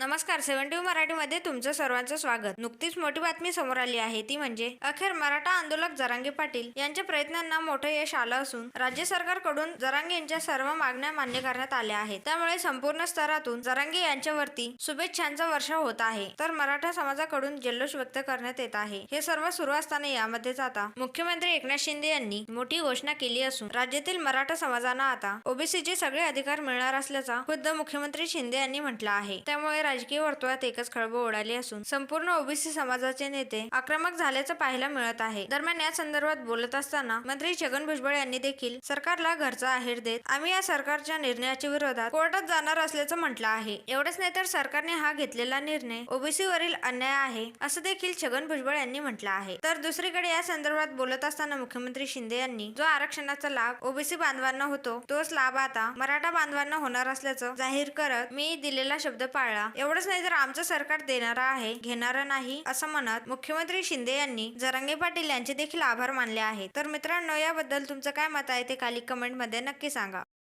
नमस्कार सेव्हन्टी मराठीमध्ये तुमचं सर्वांचं स्वागत. नुकतीच मोठी बातमी समोर आली आहे ती म्हणजे अखेर मराठा आंदोलक जरांगे पाटील यांच्या प्रयत्नांना मोठं यश आलं असून राज्य सरकारकडून जरांगे यांच्या सर्व मागण्या मान्य करण्यात आल्या आहेत. त्यामुळे संपूर्ण स्तरातून जरांगे यांच्यावरती शुभेच्छांचा वर्षाव होत आहे. तर मराठा समाजाकडून जल्लोष व्यक्त करण्यात येत आहे. हे सर्व सुरू असताना यामध्येच आता मुख्यमंत्री एकनाथ शिंदे यांनी मोठी घोषणा केली असून राज्यातील मराठा समाजांना आता ओबीसीचे सगळे अधिकार मिळणार असल्याचा खुद्द मुख्यमंत्री शिंदे यांनी म्हटलं आहे. त्यामुळे राजकीय वर्तुळात एकच खळबळ उडाली असून संपूर्ण ओबीसी समाजाचे नेते आक्रमक झाल्याचं पाहायला मिळत आहे. दरम्यान या संदर्भात बोलत असताना मंत्री छगन भुजबळ यांनी देखील सरकारला घरचा आहेर देत आम्ही या सरकारच्या निर्णयाच्या विरोधात कोर्टात जाणार असल्याचं म्हटलं आहे. एवढंच नाही तर सरकारने हा घेतलेला निर्णय ओबीसी वरील अन्याय आहे असं देखील छगन भुजबळ यांनी म्हटलं आहे. तर दुसरीकडे या संदर्भात बोलत असताना मुख्यमंत्री शिंदे यांनी जो आरक्षणाचा लाभ ओबीसी बांधवांना होतो तोच लाभ आता मराठा बांधवांना होणार असल्याचं जाहीर करत मी दिलेला शब्द पाळला. एवढंच नाही तर आमचं सरकार देणारा आहे घेणारं नाही असं म्हणत मुख्यमंत्री शिंदे यांनी जरांगे पाटील यांचे देखील आभार मानले आहेत. तर मित्रांनो याबद्दल तुमचं काय मत आहे ते खाली कमेंटमध्ये नक्की सांगा.